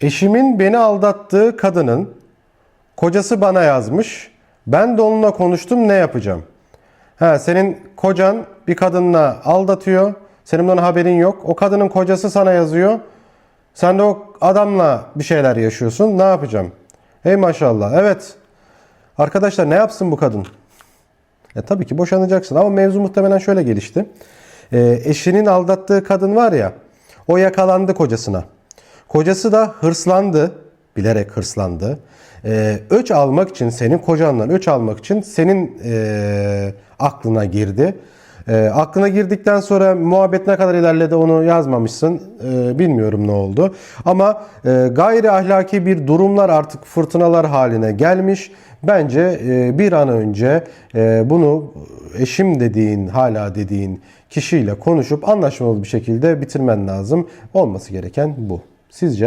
Eşimin beni aldattığı kadının kocası bana yazmış. Ben de onunla konuştum ne yapacağım? Ha, senin kocan bir kadınla aldatıyor. Senin bundan haberin yok. O kadının kocası sana yazıyor. Sen de o adamla bir şeyler yaşıyorsun. Ne yapacağım? Hey maşallah. Evet. Arkadaşlar ne yapsın bu kadın? E, tabii ki boşanacaksın ama mevzu muhtemelen şöyle gelişti. E, eşinin aldattığı kadın var ya o yakalandı kocasına. Kocası da hırslandı. Bilerek hırslandı. E, öç almak için senin kocandan öç almak için senin e, aklına girdi. E, aklına girdikten sonra muhabbet ne kadar ilerledi onu yazmamışsın. E, bilmiyorum ne oldu. Ama e, gayri ahlaki bir durumlar artık fırtınalar haline gelmiş. Bence e, bir an önce e, bunu eşim dediğin, hala dediğin kişiyle konuşup anlaşmalı bir şekilde bitirmen lazım. Olması gereken bu. Sizce?